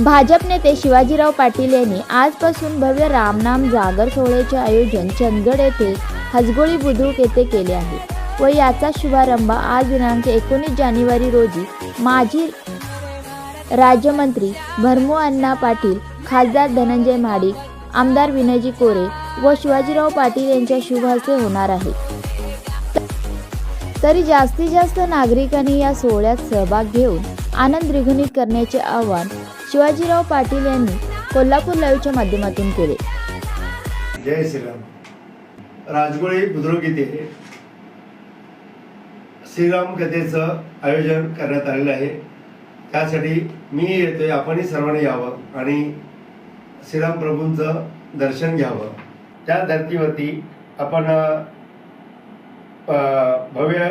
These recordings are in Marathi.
भाजप नेते शिवाजीराव पाटील यांनी आजपासून भव्य रामनाम जागर सोहळ्याचे आयोजन चंदगड येथे हजगोळी बुद्रुक येथे केले आहे व याचा शुभारंभ आज दिनांक एकोणीस जानेवारी रोजी माजी राज्यमंत्री भरमू अण्णा पाटील खासदार धनंजय माडिक आमदार विनयजी कोरे व शिवाजीराव पाटील यांच्या शुभ हस्ते होणार आहे. तरी जास्तीत जास्त नागरिकांनी या सोहळ्यात सहभाग घेऊन आनंद द्विगुणित करण्याचे आवाहन शिवाजीराव पाटील यांनी कोल्हापूर लाईव्हच्या माध्यमातून केले. जय श्रीराम. राजगोळी बुद्रुक येथे श्रीराम कथेचं आयोजन करण्यात आलेलं आहे. त्यासाठी मी येतोय आपणही सर्वांनी यावं आणि श्रीराम प्रभूंचं दर्शन घ्यावं. त्या धर्तीवरती आपण भव्य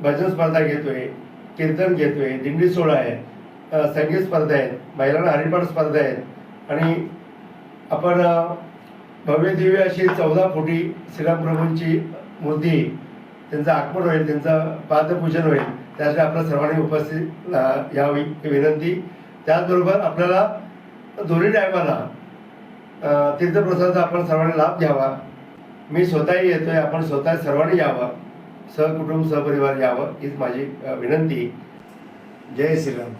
भजन स्पर्धा घेतोय. कीर्तन घेतोय दिंडी सोहळा आहे संगीत स्पर्धा आहेत महिलांना हरिपाठ स्पर्धा आहेत आणि आपण भव्य दिव्य अशी चौदा फुटी श्रीरामप्रभूंची मूर्ती त्यांचं आगमन होईल त्यांचं पादपूजन होईल त्यासाठी आपल्या सर्वांनी उपस्थित यावी विनंती. त्याचबरोबर आपल्याला दोन्ही टायमाला अ, तीर्थप्रसादाचा आपण सर्वांनी लाभ घ्यावा. मी स्वतःही येतोय आपण स्वतः सर्वांनी यावं. सहकुटुंब सहपरिवार यावं हीच माझी विनंती जय श्रीराम.